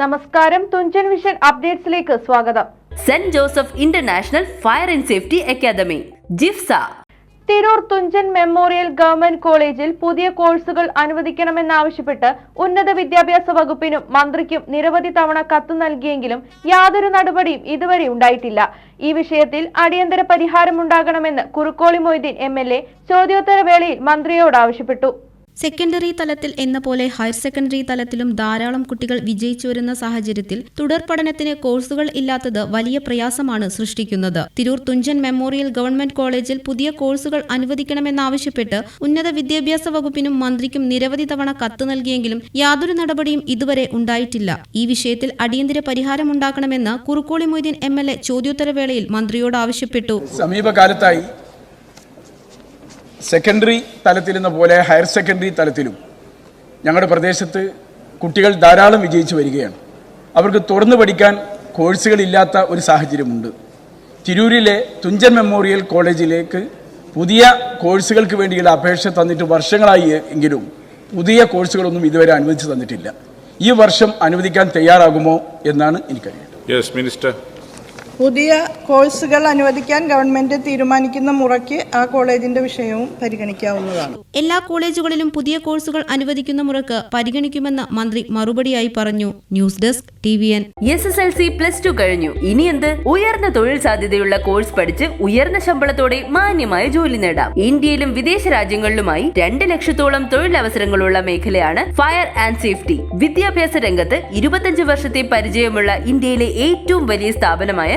നമസ്കാരം. തുഞ്ചൻ വിഷൻ അപ്ഡേറ്റ്സിലേക്ക് സ്വാഗതം. Saint Joseph international fire and safety academy ജിഫ്സ. Tirur Thunchan memorial government കോളേജിൽ പുതിയ കോഴ്സുകൾ അനുവദിക്കണമെന്നാവശ്യപ്പെട്ട് ഉന്നത വിദ്യാഭ്യാസ വകുപ്പിനും മന്ത്രിക്കും നിരവധി തവണ കത്ത് നൽകിയെങ്കിലും യാതൊരു നടപടിയും ഇതുവരെ ഉണ്ടായിട്ടില്ല. ഈ വിഷയത്തിൽ അടിയന്തര പരിഹാരമുണ്ടാകണമെന്ന് Kurukkoli Moideen M L A ചോദ്യോത്തരവേളയിൽ മന്ത്രിയോട് ആവശ്യപ്പെട്ടു. സെക്കൻഡറി തലത്തിൽ എന്ന പോലെ ഹയർ സെക്കൻഡറി തലത്തിലും ധാരാളം കുട്ടികൾ വിജയിച്ചു വരുന്ന സാഹചര്യത്തിൽ തുടർ പഠനത്തിന് കോഴ്സുകൾ ഇല്ലാത്തത് വലിയ പ്രയാസമാണ് സൃഷ്ടിക്കുന്നത്. തിരൂർ തുഞ്ചൻ മെമ്മോറിയൽ ഗവൺമെന്റ് കോളേജിൽ പുതിയ കോഴ്സുകൾ അനുവദിക്കണമെന്നാവശ്യപ്പെട്ട് ഉന്നത വിദ്യാഭ്യാസ വകുപ്പിനും മന്ത്രിക്കും നിരവധി തവണ കത്ത് നൽകിയെങ്കിലും യാതൊരു നടപടിയും ഇതുവരെ ഉണ്ടായിട്ടില്ല. ഈ വിഷയത്തിൽ അടിയന്തര പരിഹാരം പരിഹാരമുണ്ടാക്കണമെന്ന് Kurukkoli Moideen M L A ചോദ്യോത്തരവേളയിൽ മന്ത്രിയോട് ആവശ്യപ്പെട്ടു. സമീപകാലത്തായി സെക്കൻഡറി തലത്തിലെന്ന പോലെ ഹയർ സെക്കൻഡറി തലത്തിലും ഞങ്ങളുടെ പ്രദേശത്ത് കുട്ടികൾ ധാരാളം വിജയിച്ചു വരികയാണ്. അവർക്ക് തുറന്നു പഠിക്കാൻ കോഴ്സുകളില്ലാത്ത ഒരു സാഹചര്യമുണ്ട്. തിരൂരിലെ തുഞ്ചൻ മെമ്മോറിയൽ കോളേജിലേക്ക് പുതിയ കോഴ്സുകൾക്ക് വേണ്ടിയുള്ള അപേക്ഷ തന്നിട്ട് വർഷങ്ങളായി എങ്കിലും പുതിയ കോഴ്സുകളൊന്നും ഇതുവരെ അനുവദിച്ചു തന്നിട്ടില്ല. ഈ വർഷം അനുവദിക്കാൻ തയ്യാറാകുമോ എന്നാണ് എനിക്കറിയേണ്ടത്. മിനിസ്റ്റർ പുതിയ കോഴ്സുകൾ അനുവദിക്കാൻ ഗവൺമെന്റ് തീരുമാനിക്കുന്ന മുറയ്ക്ക് ആ കോളേജിന്റെ വിഷയവും പരിഗണിക്കാവുന്നതാണ്. എല്ലാ കോളേജുകളിലും പുതിയ കോഴ്സുകൾ അനുവദിക്കുന്ന മുറക്ക് പരിഗണിക്കുമെന്ന് മന്ത്രി മറുപടിയായി പറഞ്ഞു. News desk T V N S S L C plus two കഴിഞ്ഞു. ഇനി എന്ത്? ഉയർന്ന തൊഴിൽ സാധ്യതയുള്ള കോഴ്സ് പഠിച്ച് ഉയർന്ന ശമ്പളത്തോടെ മാന്യമായ ജോലി നേടാം. ഇന്ത്യയിലും വിദേശ രാജ്യങ്ങളിലുമായി രണ്ട് ലക്ഷത്തോളം തൊഴിലവസരങ്ങളുള്ള മേഖലയാണ് ഫയർ ആൻഡ് സേഫ്റ്റി വിദ്യാഭ്യാസ രംഗത്ത് ഇരുപത്തഞ്ച് വർഷത്തെ പരിചയമുള്ള ഇന്ത്യയിലെ ഏറ്റവും വലിയ സ്ഥാപനമായ